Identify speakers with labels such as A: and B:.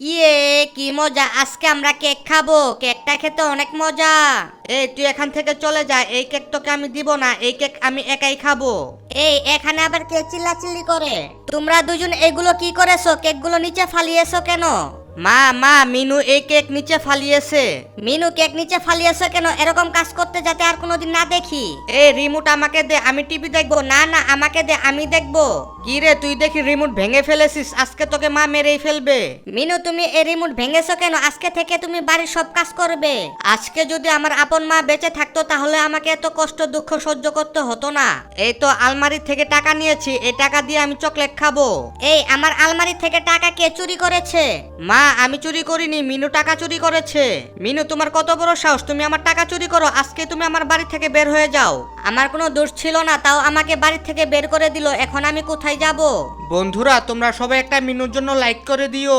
A: ইয়ে কি মজা আজকে আমরা কেক খাব। কেকটা খেতে অনেক মজা।
B: এই তুই এখান থেকে চলে যা এই কেক তোকে আমি দিব না এই কেক আমি একাই খাব।
A: এই এখানে আবার কে চিল্লাচিল্লি করে? তোমরা দুজন এগুলো কি করেছ? কেকগুলো নিচে ফালিয়েছো কেন?
B: মা মা মিনু এই কেক নিচে ফালিয়েছে।
A: মিনু কেক নিচে ফালিয়েছে কেন? এরকম কাজ করতে যাতে আর কোনোদিন না দেখি।
B: এই রিমোট আমাকে দে আমি টিভি দেখব।
A: না না আমাকে দে আমি দেখব।
B: কি রে তুই দেখি রিমোট ভেঙে ফেলেছিস আজকে তোকে মা মেরেই ফেলবে।
A: মিনু তুমি এই রিমোট ভেঙেছো কেন? আজকে থেকে তুমি বাড়ির সব কাজ করবে।
B: আজকে যদি আমার আপন মা বেঁচে থাকতো তাহলে আমাকে এত কষ্ট দুঃখ সহ্য করতে হতো না। এই তো আলমারি থেকে টাকা নিয়েছি এই টাকা দিয়ে আমি চকলেট খাব।
A: এই আমার আলমারি থেকে টাকা কে চুরি করেছে?
B: মা আমি চুরি করিনি, মিনু টাকা চুরি করেছে। মিনু, তোমার কত বড় সাহস? তুমি আমার টাকা চুরি করো, আজকে তুমি আমার বাড়ি থেকে বের হয়ে যাও।
A: আমার কোনো দোষ ছিল না, তাও আমাকে বাড়ি থেকে বের করে দিল, এখন আমি কোথায় যাব?
B: বন্ধুরা, তোমরা সবাই একটা মিনুর জন্য লাইক করে দিও।